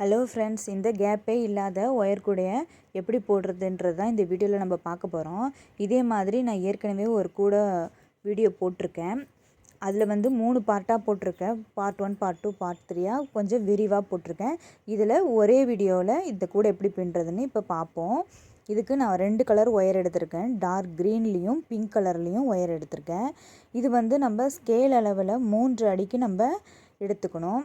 Hello friends இந்த கேப்பே இல்லாத ஒயர் கூடைய எப்படி போடுறதுன்றது தான் இந்த வீடியோவில் நம்ம பார்க்க போகிறோம் இதே மாதிரி நான் ஏற்கனவே ஒரு கூட வீடியோ போட்டிருக்கேன். அதில் வந்து மூணு பார்ட்டாக போட்டிருக்கேன். Part one part two part த்ரீயாக கொஞ்சம் விரிவாக போட்டிருக்கேன். இதில் ஒரே வீடியோவில் இந்த கூட எப்படி பின்னுறதுன்னு இப்போ பார்ப்போம். இதுக்கு நான் ரெண்டு கலர் ஒயர் எடுத்திருக்கேன். டார்க் க்ரீன்லேயும் பிங்க் கலர்லேயும் ஒயர் எடுத்திருக்கேன். இது வந்து நம்ம ஸ்கேல் அளவில் மூன்று அடிக்கு நம்ம எடுத்துக்கணும்.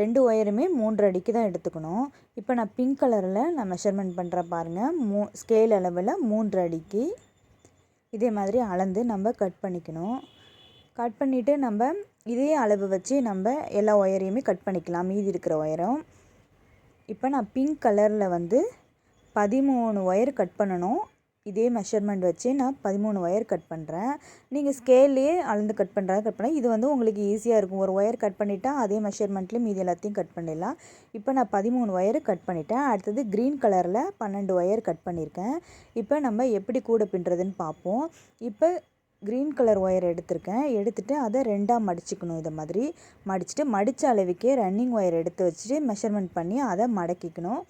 ரெண்டு ஒயருமே மூன்று அடிக்கு தான் எடுத்துக்கணும். இப்போ நான் பிங்க் கலரில் நான் மெஷர்மெண்ட் பண்ணுற பாருங்கள் மூ ஸ்கேல் அளவில் மூன்று அடிக்கு. இதே மாதிரி அளந்து நம்ம கட் பண்ணிக்கணும். கட் பண்ணிவிட்டு நம்ம இதே அளவு வச்சு நம்ம எல்லா ஒயரையுமே கட் பண்ணிக்கலாம். மீதி இருக்கிற ஒயரும். இப்போ நான் பிங்க் கலரில் வந்து பதிமூணு ஒயர் கட் பண்ணணும். இதே மெஷர்மெண்ட் வச்சு நான் பதிமூணு ஒயர் கட் பண்ணுறேன் நீங்கள் ஸ்கேல்லையே அளந்து கட் பண்ணுறதா கட் பண்ண இது வந்து உங்களுக்கு ஈஸியாக இருக்கும். ஒரு ஒயர் கட் பண்ணிவிட்டா அதே மெஷர்மெண்ட்லேயும் மீதி எல்லாத்தையும் கட் பண்ணிடலாம். இப்போ நான் பதிமூணு ஒயர் கட் பண்ணிட்டேன். அடுத்தது க்ரீன் கலரில் பன்னெண்டு ஒயர் கட் பண்ணியிருக்கேன் இப்போ நம்ம எப்படி கூட பின்னுறதுன்னு பார்ப்போம். இப்போ க்ரீன் கலர் ஒயர் எடுத்திருக்கேன். எடுத்துகிட்டு அதை ரெண்டாக மடிச்சுக்கணும். இதை மாதிரி மடிச்சுட்டு மடித்த அளவுக்கே ரன்னிங் ஒயர் எடுத்து வச்சுட்டு மெஷர்மெண்ட் பண்ணி அதை மடக்கிக்கணும்.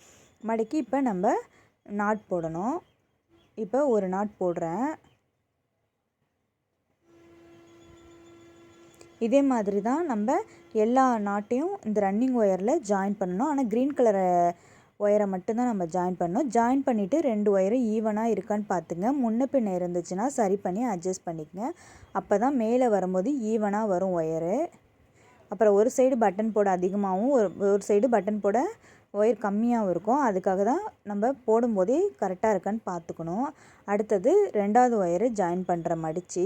மடக்கி இப்போ நம்ம நாட் போடணும். இப்போ ஒரு நாட் போடுறேன். இதே மாதிரி தான் நம்ம எல்லா நாட்டையும் இந்த ரன்னிங் ஒயரில் ஜாயின் பண்ணணும். ஆனால் க்ரீன் கலர் ஒயரை மட்டும்தான் நம்ம ஜாயின் பண்ணணும். ஜாயின் பண்ணிவிட்டு ரெண்டு ஒயரும் ஈவனாக இருக்கான்னு பார்த்துங்க. முன்ன பின்ன இருந்துச்சுன்னா சரி பண்ணி அட்ஜஸ்ட் பண்ணிக்கங்க. அப்போ தான் மேலே வரும்போது ஈவனாக வரும் ஒயரு அப்புறம் ஒரு சைடு பட்டன் போட அதிகமாகவும் ஒரு ஒரு சைடு பட்டன் போட ஒயர் கம்மியாகவும் இருக்கும். அதுக்காக தான் நம்ம போடும்போதே கரெக்டாக இருக்கான்னு பார்த்துக்கணும். அடுத்தது ரெண்டாவது ஒயரை ஜாயின் பண்ணுற மடித்து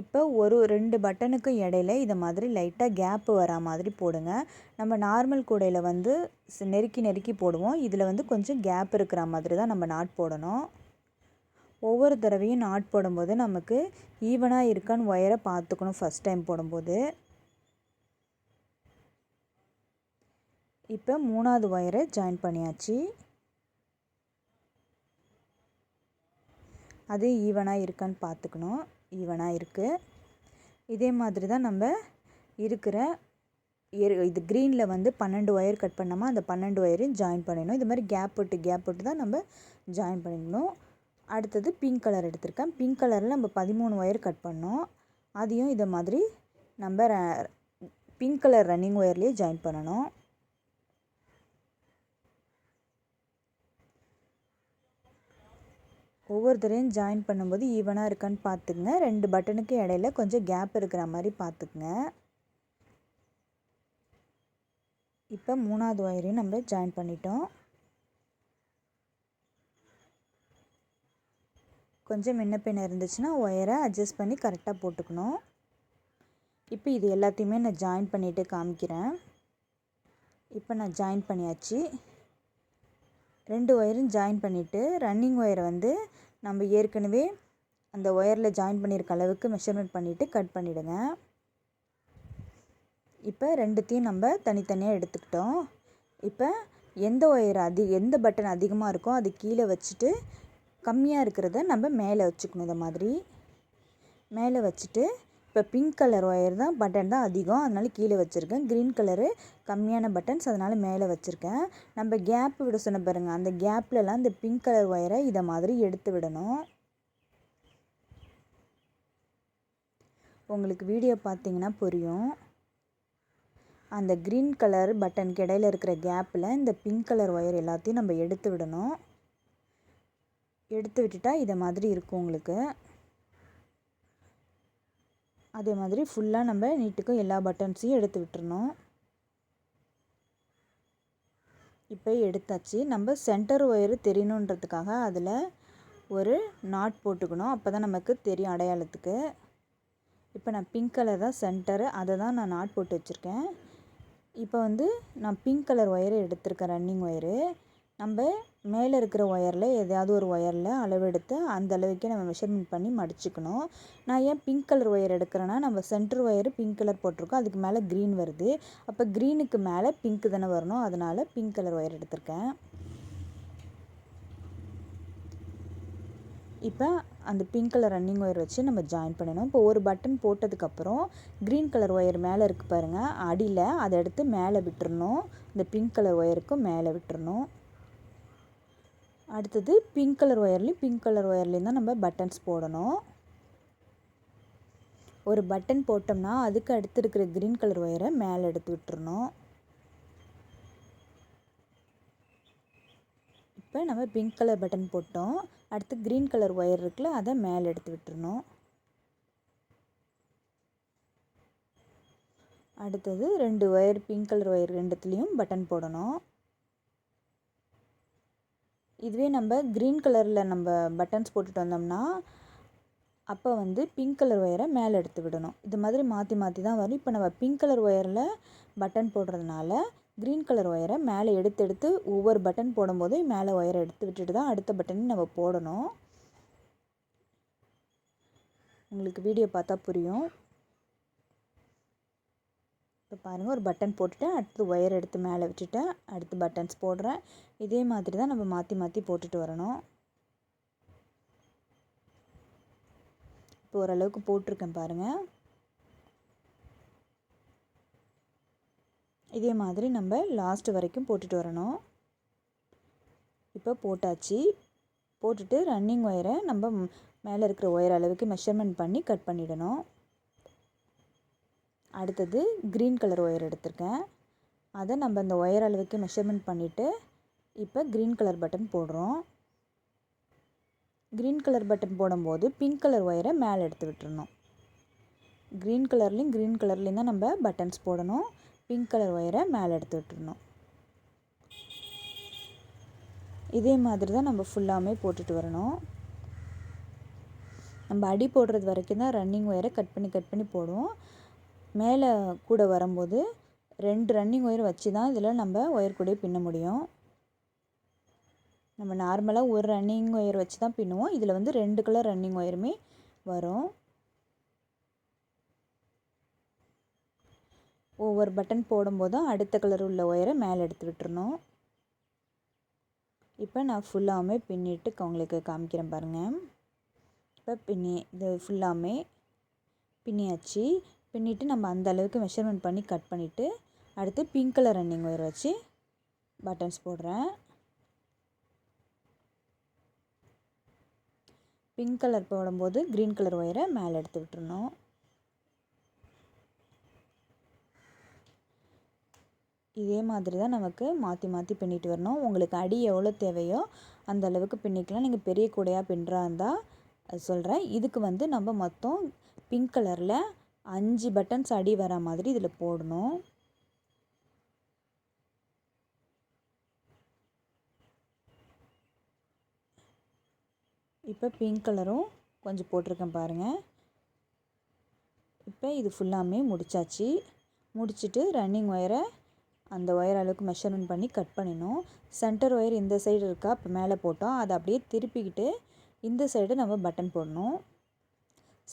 இப்போ ஒரு ரெண்டு பட்டனுக்கு இடையில இதை மாதிரி லைட்டாக கேப்பு வரா மாதிரி போடுங்க. நம்ம நார்மல் கூடையில் வந்து நெருக்கி நெருக்கி போடுவோம். இதில் வந்து கொஞ்சம் கேப் இருக்கிற மாதிரி தான் நம்ம நாட் போடணும். ஒவ்வொரு தடவையும் நாட் போடும்போது நமக்கு ஈவனாக இருக்கான்னு ஒயரை பார்த்துக்கணும் ஃபஸ்ட் டைம் போடும்போது. இப்போ மூணாவது ஒயரை ஜாயின் பண்ணியாச்சு. அது ஈவனாக இருக்கான்னு பார்த்துக்கணும். ஈவனாக இருக்குது இதே மாதிரி தான் நம்ம இருக்கிற இது க்ரீனில் வந்து பன்னெண்டு ஒயர் கட் பண்ணாமல் அந்த பன்னெண்டு ஒயரையும் ஜாயின் பண்ணிடணும். இது மாதிரி கேப் விட்டு கேப் விட்டு தான் நம்ம ஜாயின் பண்ணிக்கணும் அடுத்தது பிங்க் கலர் எடுத்திருக்கேன். பிங்க் கலரில் நம்ம பதிமூணு ஒயர் கட் பண்ணோம். அதையும் இதை மாதிரி நம்ம பிங்க் கலர் ரன்னிங் ஒயர்லேயே ஜாயின் பண்ணணும். ஒவ்வொருத்தரையும் ஜாயின் பண்ணும்போது ஈவனாக இருக்கான்னு பார்த்துக்குங்க. ரெண்டு பட்டனுக்கு இடையில கொஞ்சம் கேப் இருக்கிற மாதிரி பார்த்துக்குங்க. இப்போ மூணாவது ஒயரையும் நம்ம ஜாயின் பண்ணிட்டோம். கொஞ்சம் முன்ன பின்ன இருந்துச்சுன்னா ஒயரை அட்ஜஸ்ட் பண்ணி கரெக்டாக போட்டுக்கணும். இப்போ இது எல்லாத்தையுமே நான் ஜாயின் பண்ணிவிட்டு காமிக்கிறேன். இப்போ நான் ஜாயின் பண்ணியாச்சு. ரெண்டு ஒயரும் ஜாயின் பண்ணிவிட்டு ரன்னிங் ஒயரை வந்து நம்ம ஏற்கனவே அந்த ஒயரில் ஜாயின் பண்ணியிருக்க அளவுக்கு மெஷர்மெண்ட் பண்ணிவிட்டு கட் பண்ணிவிடுங்க இப்போ ரெண்டுத்தையும் நம்ம தனித்தனியாக எடுத்துக்கிட்டோம். இப்போ எந்த ஒயர் அதிக எந்த பட்டன் அதிகமாக இருக்கோ அது கீழே வச்சுட்டு கம்மியாக இருக்கிறத நம்ம மேலே வச்சுக்கணும் இந்த மாதிரி. மேலே வச்சுட்டு இப்போ பிங்க் கலர் ஒயர் தான் பட்டன் தான் அதிகம். அதனால் கீழே வச்சுருக்கேன். க்ரீன் கலரு கம்மியான பட்டன்ஸ் அதனால் மேலே வச்சுருக்கேன். நம்ம கேப் விட சொன்ன பாருங்கள் அந்த கேப்லலாம் இந்த பிங்க் கலர் ஒயரை இதை மாதிரி எடுத்து விடணும். உங்களுக்கு வீடியோ பார்த்தீங்கன்னா புரியும். அந்த க்ரீன் கலர் பட்டனுக்கு இடையில் இருக்கிற கேப்பில் இந்த பிங்க் கலர் ஒயர் எல்லாத்தையும் நம்ம எடுத்து விடணும். எடுத்து விட்டுட்டா இதை மாதிரி இருக்கும் உங்களுக்கு. அதே மாதிரி ஃபுல்லாக நம்ம நீட்டுக்கும் எல்லா பட்டன்ஸையும் எடுத்து விட்டுறணும். இப்போ எடுத்தாச்சு. நம்ம சென்டர் ஒயர் தெரியணுன்றதுக்காக அதில் ஒரு நாட் போட்டுக்கணும். அப்போ தான் நமக்கு தெரியும் அடையாளத்துக்கு. இப்போ நான் பிங்க் கலர் தான் சென்டரு அதை தான் நான் நாட் போட்டு வச்சுருக்கேன். இப்போ வந்து நான் பிங்க் கலர் ஒயரை எடுத்திருக்கேன் ரன்னிங் ஒயரு நம்ம மேலே இருக்கிற ஒயரில் எதையாவது ஒரு ஒயரில் அளவெடுத்து அந்த அளவுக்கே நம்ம மெஷர்மெண்ட் பண்ணி மடிச்சுக்கணும். நான் ஏன் பிங்க் கலர் ஒயர் எடுக்கிறேன்னா நம்ம சென்டர் ஒயரு பிங்க் கலர் போட்டிருக்கோம். அதுக்கு மேலே க்ரீன் வருது. அப்போ க்ரீனுக்கு மேலே பிங்க் தானே வரணும். அதனால் பிங்க் கலர் ஒயர் எடுத்திருக்கேன். இப்போ அந்த பிங்க் கலர் ரன்னிங் ஒயர் வச்சு நம்ம ஜாயின் பண்ணணும் இப்போ ஒரு பட்டன் போட்டதுக்கப்புறம் க்ரீன் கலர் ஒயர் மேலே இருக்குது பாருங்கள் அடியில் அதை எடுத்து மேலே விட்டுறணும். இந்த பிங்க் கலர் ஒயருக்கு மேலே விட்டுறணும். அடுத்தது பிங்க் கலர் ஒயர்லேயும் பிங்க் கலர் ஒயர்லேயும் தான் நம்ம பட்டன்ஸ் போடணும். ஒரு பட்டன் போட்டோம்னா அதுக்கு அடுத்து இருக்கிற க்ரீன் கலர் ஒயரை மேலே எடுத்து விட்டுறணும். இப்போ நம்ம பிங்க் கலர் பட்டன் போட்டோம். அடுத்து க்ரீன் கலர் ஒயர் இருக்குல்ல அதை மேலே எடுத்து விட்டுறணும். அடுத்தது ரெண்டு ஒயர் பிங்க் கலர் ஒயர் ரெண்டுத்துலேயும் பட்டன் போடணும். இதுவே நம்ம க்ரீன் கலரில் நம்ம பட்டன்ஸ் போட்டுட்டு வந்தோம்னா அப்போ வந்து பிங்க் கலர் ஒயரை மேலே எடுத்து விடணும். இது மாதிரி மாற்றி மாற்றி தான் வரும். இப்போ நம்ம பிங்க் கலர் ஒயரில் பட்டன் போடுறதுனால க்ரீன் கலர் ஒயரை மேலே எடுத்து எடுத்து ஒவ்வொரு பட்டன் போடும்போது மேலே ஒயரை எடுத்து விட்டுட்டு தான் அடுத்த பட்டனையும் நம்ம போடணும். உங்களுக்கு வீடியோ பார்த்தா புரியும். இப்போ பாருங்கள் ஒரு பட்டன் போட்டுட்டேன். அடுத்து ஒயர் எடுத்து மேலே விட்டுட்டேன் அடுத்து பட்டன்ஸ் போடுறேன். இதே மாதிரி தான் நம்ம மாற்றி மாற்றி போட்டுட்டு வரணும். இப்போ ஓரளவுக்கு போட்டிருக்கேன் பாருங்கள் இதே மாதிரி நம்ம லாஸ்ட் வரைக்கும் போட்டுட்டு வரணும். இப்போ போட்டாச்சு. போட்டுட்டு ரன்னிங் ஒயரை நம்ம மேலே இருக்கிற ஒயர் அளவுக்கு மெஷர்மெண்ட் பண்ணி கட் பண்ணிடணும். அடுத்தது க்ரீன் கலர் ஒயர் எடுத்திருக்கேன். அதை நம்ம இந்த ஒயர் அளவுக்கு மெஷர்மெண்ட் பண்ணிவிட்டு இப்போ க்ரீன் கலர் பட்டன் போடுறோம். க்ரீன் கலர் பட்டன் போடும்போது பிங்க் கலர் ஒயரை மேலே எடுத்து விட்டுறணும். க்ரீன் கலர்லேயும் க்ரீன் கலர்லேயும் தான் நம்ம பட்டன்ஸ் போடணும். பிங்க் கலர் ஒயரை மேலே எடுத்து விட்டுருணும் இதே மாதிரி தான் நம்ம ஃபுல்லாமே போட்டுட்டு வரணும். நம்ம அடி போடுறது வரைக்கும் தான் ரன்னிங் ஒயரை கட் பண்ணி கட் பண்ணி போடுவோம். மேலே கூட வரும்போது ரெண்டு ரன்னிங் ஒயர் வச்சு தான் இதில் நம்ம ஒயர் கூடையே பின்ன முடியும். நம்ம நார்மலாக ஒரு ரன்னிங் ஒயர் வச்சு தான் பின்னுவோம். இதில் வந்து ரெண்டு கலர் ரன்னிங் ஒயருமே வரும். ஒவ்வொரு பட்டன் போடும்போதும் அடுத்த கலர் உள்ள ஒயரை மேலே எடுத்து விட்டுறணும். இப்போ நான் ஃபுல்லாகவுமே பின்னிட்டு உங்களுக்கு காமிக்கிறேன் பாருங்கள் இப்போ பின்னி இது ஃபுல்லாமே பின்னியாச்சு. பின்னிட்டு நம்ம அந்த அளவுக்கு மெஷர்மெண்ட் பண்ணி கட் பண்ணிவிட்டு அடுத்து பிங்க் கலர் ரன்னிங் ஒயர் வச்சு பட்டன்ஸ் போடுறேன். பிங்க் கலர் போடும்போது க்ரீன் கலர் ஒயரை மேலே எடுத்து விட்டுருணும் இதே மாதிரி தான் நமக்கு மாற்றி மாற்றி பின்னிட்டு வரணும். உங்களுக்கு அடி எவ்வளோ தேவையோ அந்த அளவுக்கு பின்னிக்கலாம். நீங்கள் பெரிய கூடையாக பின்னுறா இருந்தால் அது சொல்கிறேன் இதுக்கு வந்து நம்ம மொத்தம் பிங்க் கலரில் அஞ்சு பட்டன்ஸ் அடி வர மாதிரி இதில் போடணும். இப்போ பிங்க் கலரும் கொஞ்சம் போட்டிருக்கேன் பாருங்கள் இப்போ இது ஃபுல்லாமே முடித்தாச்சு முடிச்சுட்டு ரன்னிங் ஒயரை அந்த ஒயர் அளவுக்கு மெஷர்மெண்ட் பண்ணி கட் பண்ணிடணும். சென்டர் ஒயர் இந்த சைடு இருக்கா? இப்போ மேலே போட்டோம். அதை அப்படியே திருப்பிக்கிட்டு இந்த சைடு நம்ம பட்டன் போடணும்.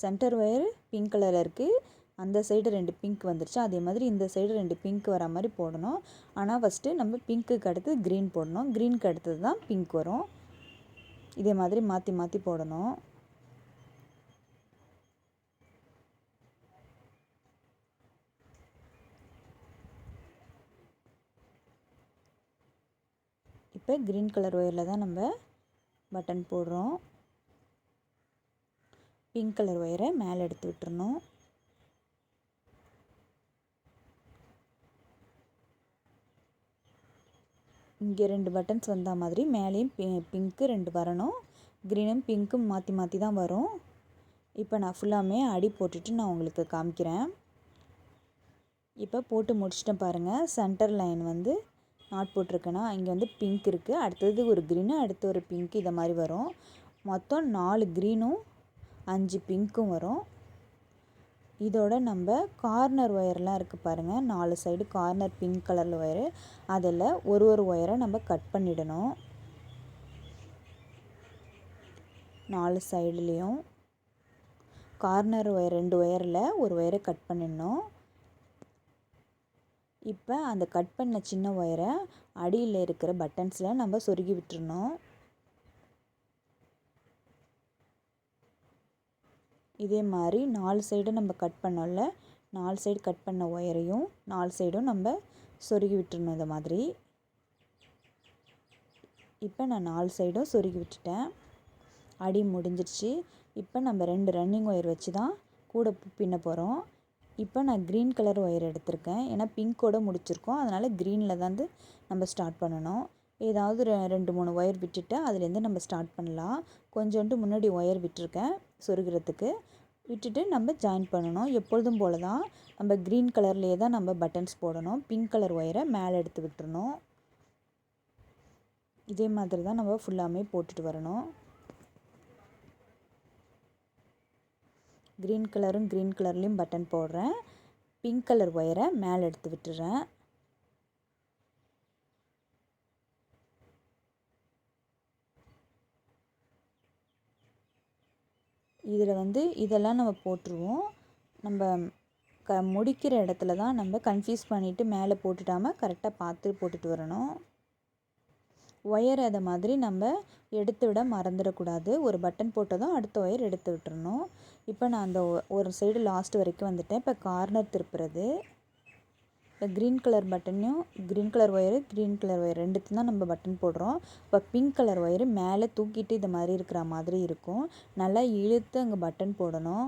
சென்டர் ஒயர் பிங்க் கலரில் இருக்குது அந்த சைடு ரெண்டு பிங்க் வந்துருச்சு. அதே மாதிரி இந்த சைடு ரெண்டு பிங்க் வர மாதிரி போடணும். ஆனால் ஃபஸ்ட்டு நம்ம பிங்க்குக்கு அடுத்து க்ரீன் போடணும். க்ரீனுக்கு அடுத்தது தான் பிங்க் வரும். இதே மாதிரி மாற்றி மாற்றி போடணும். இப்போ க்ரீன் கலர் ஒயரில் தான் நம்ம பட்டன் போடுறோம். பிங்க் கலர் ஒயரை மேலே எடுத்து விட்டுறணும். இங்கே ரெண்டு பட்டன்ஸ் வந்த மாதிரி மேலேயும் பி பிங்க்கு ரெண்டு வரணும். க்ரீனும் பிங்க்கும் மாற்றி மாற்றி தான் வரும். இப்போ நான் ஃபுல்லாமே அடி போட்டுட்டு நான் உங்களுக்கு காமிக்கிறேன். இப்போ போட்டு முடிச்சிட்டேன் பாருங்கள் சென்டர் லைன் வந்து நாட் போட்டிருக்கேன்னா இங்கே வந்து பிங்க் இருக்குது அடுத்தது ஒரு க்ரீனு அடுத்து ஒரு பிங்க் இதை மாதிரி வரும். மொத்தம் நாலு க்ரீனும் அஞ்சு பிங்க்கும் வரும். இதோட நம்ம கார்னர் ஒயர்லாம் இருக்குது பாருங்கள் நாலு சைடு கார்னர் பிங்க் கலரில் ஒயரு. அதில் ஒரு ஒரு ஒயரை நம்ம கட் பண்ணிடணும். நாலு சைடுலேயும் கார்னர் ஒயர் ரெண்டு ஒயரில் ஒரு ஒயரை கட் பண்ணிடணும். இப்போ அந்த கட் பண்ண சின்ன ஒயரை அடியில் இருக்கிற பட்டன்ஸில் நம்ம சொருகி விட்டுருணும் இதே மாதிரி நாலு சைடும் நம்ம கட் பண்ணோம்ல நாலு சைடு கட் பண்ண ஒயரையும் நாலு சைடும் நம்ம சொருகி விட்டுறணும் இந்த மாதிரி. இப்போ நான் நாலு சைடும் சொருகி விட்டுட்டேன். அடி முடிஞ்சிருச்சு. இப்போ நம்ம ரெண்டு ரன்னிங் ஒயர் வச்சு தான் கூட பின்ன போகிறோம் இப்போ நான் க்ரீன் கலர் ஒயர் எடுத்திருக்கேன். ஏன்னா பிங்கோட முடிச்சிருக்கோம். அதனால் க்ரீனில் தான் வந்து நம்ம ஸ்டார்ட் பண்ணணும். ஏதாவது ரெ ரெண்டு மூணு ஒயர் விட்டுட்டு அதுலேருந்து நம்ம ஸ்டார்ட் பண்ணலாம். கொஞ்சோண்டு முன்னாடி ஒயர் விட்டுருக்கேன். சொருகிறதுக்கு விட்டுட்டு நம்ம ஜாயின் பண்ணணும். எப்பொழுதும் போல தான் நம்ம க்ரீன் கலர்லேயே தான் நம்ம பட்டன்ஸ் போடணும். பிங்க் கலர் ஒயரை மேலே எடுத்து விட்டுறணும். இதே மாதிரி தான் நம்ம ஃபுல்லாமே போட்டுட்டு வரணும். க்ரீன் கலரும் க்ரீன் கலர்லேயும் பட்டன் போடுறேன். பிங்க் கலர் ஒயரை மேலே எடுத்து விட்டுறேன். இதில் வந்து இதெல்லாம் நம்ம போட்டுருவோம். நம்ம க முடிக்கிற இடத்துல தான் நம்ம கன்ஃபியூஸ் பண்ணிவிட்டு மேலே போட்டுட்டாமல் கரெக்டாக பார்த்து போட்டுட்டு வரணும். ஒயர் அதை மாதிரி நம்ம எடுத்து விட மறந்துடக்கூடாது. ஒரு பட்டன் போட்டதும் அடுத்த ஒயர் எடுத்து விட்டுறணும். இப்போ நான் அந்த ஒரு சைடு லாஸ்ட் வரைக்கும் வந்துட்டேன். இப்போ கார்னர் திருப்புறது. இப்போ க்ரீன் கலர் பட்டனையும் green colour wire green colour wire ரெண்டுத்தையும் தான் நம்ம பட்டன் போடுறோம். இப்போ பிங்க் கலர் ஒயரு மேலே தூக்கிட்டு இது மாதிரி இருக்கிற மாதிரி இருக்கும். நல்லா இழுத்து அங்கே பட்டன் போடணும்.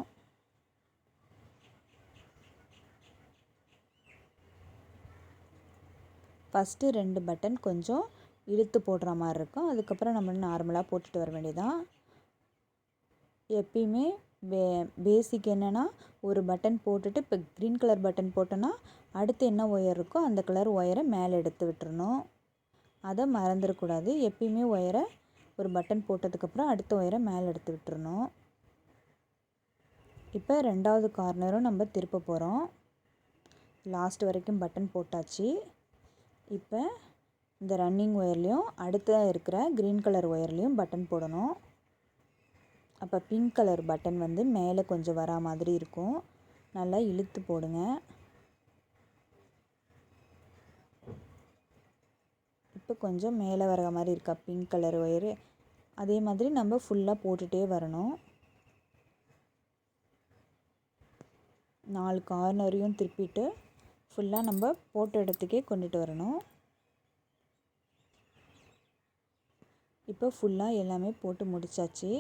ஃபஸ்ட்டு ரெண்டு பட்டன் கொஞ்சம் இழுத்து போடுற மாதிரி இருக்கும். அதுக்கப்புறம் நம்ம நார்மலாக போட்டுட்டு வர வேண்டியதான் எப்பயுமே பே பேசிக் என்னென்னா ஒரு பட்டன் போட்டுட்டு இப்போ க்ரீன் கலர் பட்டன் போட்டோன்னா அடுத்து என்ன ஒயர் இருக்கோ அந்த கலர் ஒயரை மேலே எடுத்து விட்டுறணும். அதை மறந்துடக்கூடாது. எப்பயுமே ஒயரை ஒரு பட்டன் போட்டதுக்கப்புறம் அடுத்த ஒயரை மேலே எடுத்து விட்டுறணும். இப்போ ரெண்டாவது கார்னரும் நம்ம திருப்ப போகிறோம் லாஸ்ட் வரைக்கும் பட்டன் போட்டாச்சு. இப்போ இந்த ரன்னிங் ஒயர்லேயும் அடுத்த இருக்கிற க்ரீன் கலர் ஒயர்லேயும் பட்டன் போடணும். அப்போ பிங்க் கலர் பட்டன் வந்து மேலே கொஞ்சம் வரா மாதிரி இருக்கும். நல்லா இழுத்து போடுங்க. இப்போ கொஞ்சம் மேலே வர மாதிரி இருக்கா பிங்க் கலர் ஒயரு அதே மாதிரி நம்ம ஃபுல்லாக போட்டுகிட்டே வரணும். நாலு கார்னரையும் திருப்பிட்டு ஃபுல்லாக நம்ம போட்ட இடத்துக்கே கொண்டுட்டு வரணும். இப்போ ஃபுல்லாக எல்லாமே போட்டு முடித்தாச்சு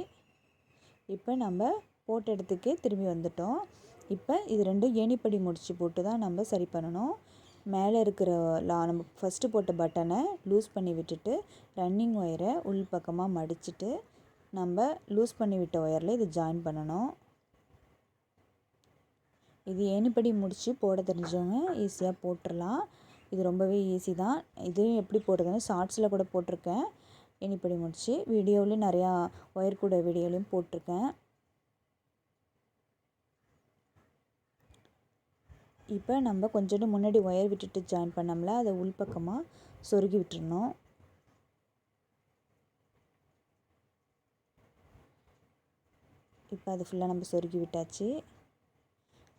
இப்போ நம்ம போட்ட இடத்துக்கே திரும்பி வந்துட்டோம். இப்போ இது ரெண்டும் ஏணிப்படி முடிச்சு போட்டு தான் நம்ம சரி பண்ணணும். மேலே இருக்கிற லா நம்ம ஃபஸ்ட்டு போட்ட பட்டனை லூஸ் பண்ணி விட்டுட்டு ரன்னிங் ஒயரை உள் பக்கமாக மடிச்சுட்டு நம்ம லூஸ் பண்ணி விட்ட ஒயரில் இது ஜாயின் பண்ணணும். இது ஏணிப்படி முடித்து போட தெரிஞ்சவங்க ஈஸியாக போட்டுடலாம் இது ரொம்பவே ஈஸி தான். இதையும் எப்படி போடுறதுன்னு ஷார்ட்ஸில் கூட போட்டிருக்கேன். இனிப்படி முடிச்சு வீடியோவிலையும் நிறையா ஒயர் கூட வீடியோலையும் போட்டிருக்கேன். இப்போ நம்ம கொஞ்சோண்டு முன்னாடி ஒயர் விட்டுட்டு ஜாயின் பண்ணோம்ல அதை உள்பக்கமாக சொருகி விட்டுருணும் இப்போ அது ஃபுல்லாக நம்ம சொருகி விட்டாச்சு.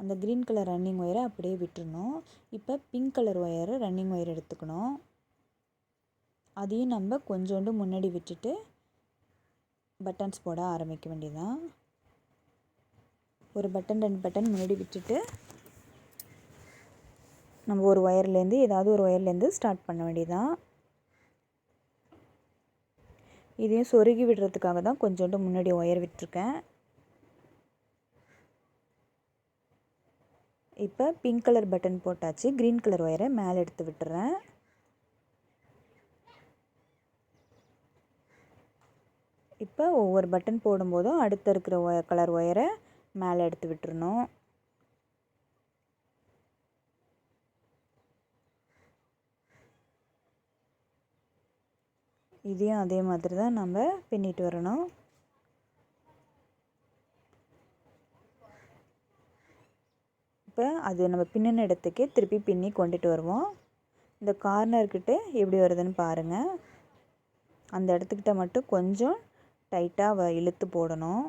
அந்த க்ரீன் கலர் ரன்னிங் ஒயரை அப்படியே விட்டுருணும் இப்போ பிங்க் கலர் ஒயரை ரன்னிங் ஒயர் எடுத்துக்கணும். அதையும் நம்ம கொஞ்சோண்டு முன்னாடி விட்டுட்டு பட்டன்ஸ் போட ஆரம்பிக்க வேண்டியதான் ஒரு பட்டன் ரெண்டு பட்டன் முன்னாடி விட்டுட்டு நம்ம ஒரு ஒயர்லேருந்து ஏதாவது ஒரு ஒயர்லேருந்து ஸ்டார்ட் பண்ண வேண்டியதான் இதையும் சொருகி விடுறதுக்காக தான் கொஞ்சோண்டு முன்னாடி ஒயர் விட்டுருக்கேன். இப்போ பிங்க் கலர் பட்டன் போட்டாச்சு க்ரீன் கலர் ஒயரை மேலே எடுத்து விட்டுறேன். இப்போ ஒவ்வொரு பட்டன் போடும்போதும் அடுத்த இருக்கிற ஒயர் கலர் ஒயரை மேலே எடுத்து விட்டுறணும். இதையும் அதே மாதிரி தான் நம்ம பின்னிட்டு வரணும். இப்போ அது நம்ம பின்னின இடத்துக்கே திருப்பி பின்னி கொண்டுட்டு வருவோம். இந்த கார்னர்கிட்ட எப்படி வருதுன்னு பாருங்கள் அந்த இடத்துக்கிட்ட மட்டும் கொஞ்சம் டைட்டாக இழுத்து போடணும்.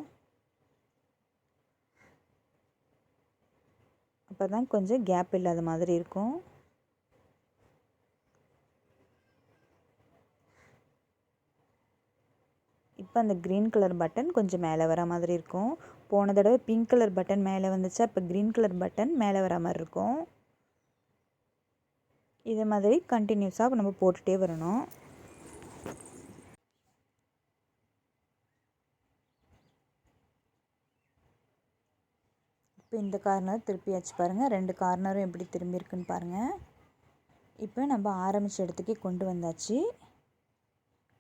அப்போ தான் கொஞ்சம் கேப் இல்லாத மாதிரி இருக்கும். இப்போ அந்த க்ரீன் கலர் பட்டன் கொஞ்சம் மேலே வர மாதிரி இருக்கும். போன தடவை பிங்க் கலர் பட்டன் மேலே வந்துச்சா அப்போ க்ரீன் கலர் பட்டன் மேலே வர மாதிரி இருக்கும். இதே மாதிரி கண்டினியூஸாக நம்ம போட்டுகிட்டே வரணும். இப்போ இந்த கார்னர் திருப்பியாச்சு பாருங்கள் ரெண்டு கார்னரும் எப்படி திரும்பியிருக்குன்னு பாருங்கள் இப்போ நம்ம ஆரம்பித்த இடத்துக்கே கொண்டு வந்தாச்சு.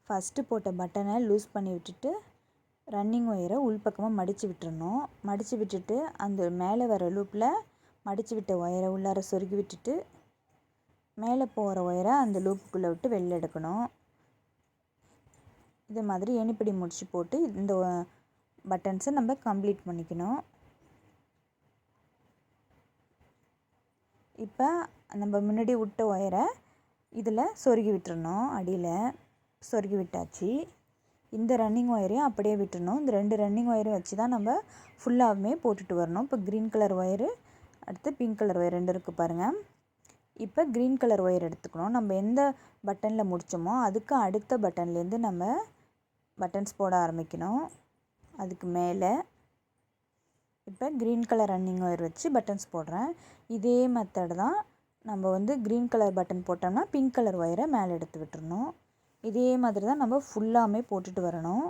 ஃபஸ்ட்டு போட்ட பட்டனை லூஸ் பண்ணி விட்டுட்டு ரன்னிங் ஒயரை உள்பக்கமாக மடித்து விட்டுறணும். மடித்து விட்டுட்டு அந்த மேலே வர லூப்பில் மடித்து விட்ட ஒயரை உள்ளார சொருகி விட்டுட்டு மேலே போகிற ஒயரை அந்த லூப்புக்குள்ளே விட்டு வெளில எடுக்கணும். இது மாதிரி எணிப்படி முடிச்சு போட்டு இந்த பட்டன்ஸை நம்ம கம்ப்ளீட் பண்ணிக்கணும். இப்போ நம்ம முன்னாடி விட்ட ஒயரை இதில் சொருகி விட்டுறணும் அடியில் சொருகி விட்டாச்சு. இந்த ரன்னிங் ஒயரையும் அப்படியே விட்டுறணும். இந்த ரெண்டு ரன்னிங் ஒயரையும் வச்சு தான் நம்ம ஃபுல்லாகவுமே போட்டுட்டு வரணும். இப்போ க்ரீன் கலர் ஒயரு அடுத்து பிங்க் கலர் ஒயர் ரெண்டு இருக்குது பாருங்கள் இப்போ க்ரீன் கலர் ஒயர் எடுத்துக்கணும். நம்ம எந்த பட்டனில் முடித்தோமோ அதுக்கு அடுத்த பட்டன்லேருந்து நம்ம பட்டன்ஸ் போட ஆரம்பிக்கணும். அதுக்கு மேலே இப்போ க்ரீன் கலர் ரன்னிங் ஒயர் வச்சு பட்டன்ஸ் போடுறேன். இதே மெத்தட் தான் நம்ம வந்து க்ரீன் கலர் பட்டன் போட்டோம்னா பிங்க் கலர் ஒயரை மேலே எடுத்து விட்டுறணும். இதே மாதிரி தான் நம்ம ஃபுல்லாமே போட்டுட்டு வரணும்.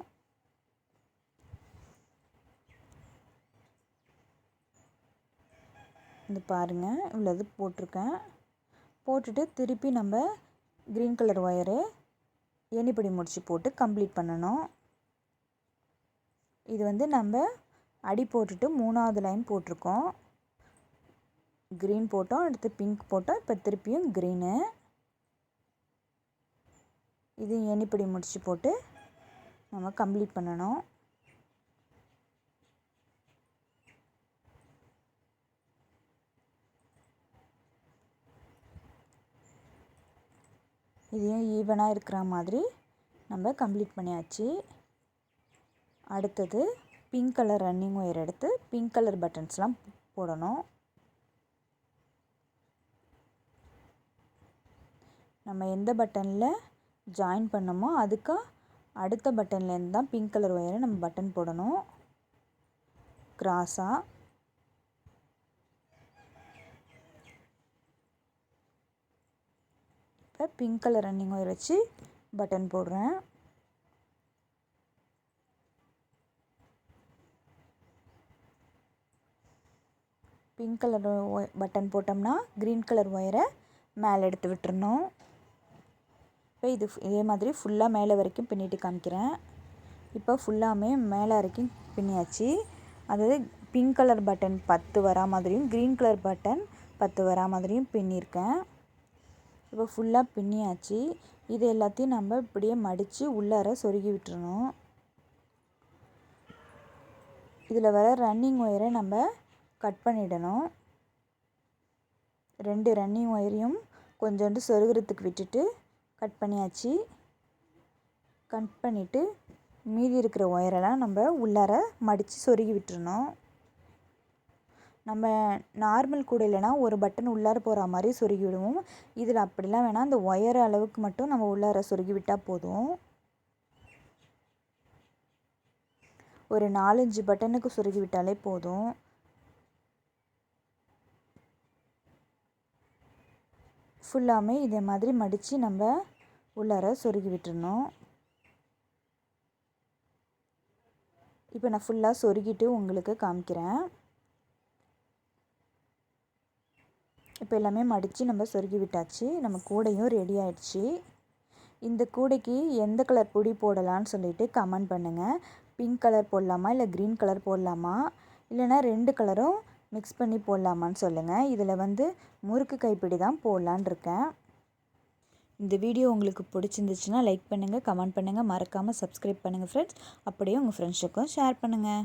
இந்த பாருங்கள் இவ்வளோ போட்டிருக்கேன். போட்டுட்டு திருப்பி நம்ம க்ரீன் கலர் ஒயரு எண்ணிப்படி முடிச்சு போட்டு கம்ப்ளீட் பண்ணணும். இது வந்து நம்ம அடி போட்டுட்டு மூணாவது லைன் போட்டிருக்கோம். க்ரீன் போட்டோம் அடுத்து பிங்க் போட்டோம் இப்போ திருப்பியும் க்ரீனு இது எண்ணிப்படி முடிச்சு போட்டு நம்ம கம்ப்ளீட் பண்ணணும். இதையும் ஈவனாக இருக்கிற மாதிரி நம்ம கம்ப்ளீட் பண்ணியாச்சு. அடுத்தது பிங்க் கலர் ரன்னிங் ஒயர் எடுத்து பிங்க் கலர் பட்டன்ஸ்லாம் போடணும். நம்ம எந்த பட்டனில் ஜாயின் பண்ணோமோ அதுக்கு அடுத்த பட்டன்லேருந்து தான் பிங்க் கலர் ஒயரை நம்ம பட்டன் போடணும். கிராஸாக இப்போ பிங்க் கலர் ரன்னிங் ஒயர் வச்சு பட்டன் போடுறேன். பிங்க் கலர் பட்டன் போட்டோம்னா க்ரீன் கலர் ஒயரை மேலே எடுத்து விட்டுறணும். இப்போ இது இதே மாதிரி ஃபுல்லாக மேலே வரைக்கும் பின்னிட்டு காமிக்கிறேன். இப்போ ஃபுல்லாமே மேலே வரைக்கும் பின்னியாச்சு. அதாவது பிங்க் கலர் பட்டன் பத்து வரா மாதிரியும் க்ரீன் கலர் பட்டன் பத்து வரா மாதிரியும் பின்னியிருக்கேன் இப்போ ஃபுல்லாக பின்னியாச்சு. இது எல்லாத்தையும் நம்ம இப்படியே மடித்து உள்ளார சொருகி விட்டுறணும். இதில் வர ரன்னிங் ஒயரை நம்ம கட் பண்ணிடணும். ரெண்டு ரன்னிங் ஒயரையும் கொஞ்சோண்டு சொருகிறதுக்கு விட்டுட்டு கட் பண்ணியாச்சு. கட் பண்ணிவிட்டு மீதி இருக்கிற ஒயரெல்லாம் நம்ம உள்ளார மடித்து சொருகி விட்டுறணும். நம்ம நார்மல் கூட இல்லைனா ஒரு பட்டன் உள்ளார போகிற மாதிரி சொருகி விடுவோம். இதில் அப்படிலாம் வேணால் அந்த ஒயர் அளவுக்கு மட்டும் நம்ம உள்ளார சொருகி விட்டால் போதும். ஒரு நாலஞ்சு பட்டனுக்கு சொருகி விட்டாலே போதும். ஃபுல்லாமே இதே மாதிரி மடித்து நம்ம உள்ளார சொருகி விட்டுறணும். இப்போ நான் ஃபுல்லாக சொருகிட்டு உங்களுக்கு காமிக்கிறேன். இப்போ எல்லாமே மடித்து நம்ம சொருகி விட்டாச்சு. நம்ம கூடையும் ரெடி ஆயிடுச்சு. இந்த கூடைக்கு எந்த கலர் பொடி போடலான்னு சொல்லிட்டு கமெண்ட் பண்ணுங்கள் பிங்க் கலர் போடலாமா? இல்லை க்ரீன் கலர் போடலாமா? இல்லைனா ரெண்டு கலரும் மிக்ஸ் பண்ணி போடலாமான்னு சொல்லுங்கள் இதில் வந்து முறுக்கு கைப்பிடி தான் போடலான் இருக்கேன். இந்த வீடியோ உங்களுக்கு பிடிச்சிருந்துச்சுன்னா லைக் பண்ணுங்கள் கமெண்ட் பண்ணுங்கள் மறக்காமல் சப்ஸ்கிரைப் பண்ணுங்கள் ஃப்ரெண்ட்ஸ் அப்படியே உங்கள் ஃப்ரெண்ட்ஸுக்கும் ஷேர் பண்ணுங்கள்